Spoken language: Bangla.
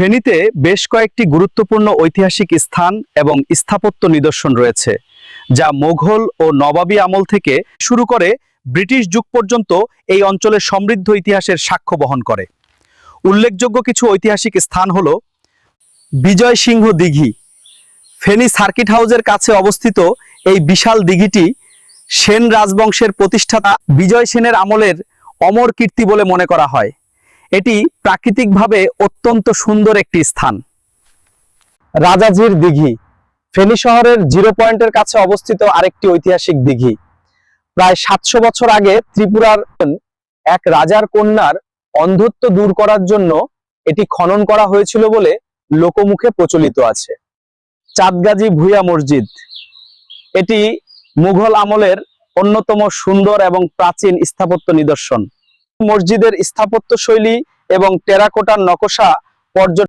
ফেনীতে বেশ কয়েকটি গুরুত্বপূর্ণ ঐতিহাসিক স্থান এবং স্থাপত্য নিদর্শন রয়েছে, যা মোঘল ও নবাবী আমল থেকে শুরু করে ব্রিটিশ যুগ পর্যন্ত এই অঞ্চলের সমৃদ্ধ ইতিহাসের সাক্ষ্য বহন করে। উল্লেখযোগ্য কিছু ঐতিহাসিক স্থান হল বিজয় সিংহ দিঘি। ফেনী সার্কিট হাউসের কাছে অবস্থিত এই বিশাল দিঘিটি সেন রাজবংশের প্রতিষ্ঠাতা বিজয় সেনের আমলের অমর কীর্তি বলে মনে করা হয়। এটি প্রাকৃতিকভাবে অত্যন্ত সুন্দর একটি স্থান। রাজাজির দিঘি, ফেনী শহরের জিরো পয়েন্টের কাছে অবস্থিত আরেকটি ঐতিহাসিক দিঘি। প্রায় সাতশো বছর আগে ত্রিপুরার এক রাজার কন্যার অন্ধত্ব দূর করার জন্য এটি খনন করা হয়েছিল বলে লোকমুখে প্রচলিত আছে। চাঁদগাজী ভুইয়া মসজিদ, এটি মুঘল আমলের অন্যতম সুন্দর এবং প্রাচীন স্থাপত্য নিদর্শন। মসজিদের স্থাপত্য শৈলী এবং টেরাকোটার নকশা পর্যটন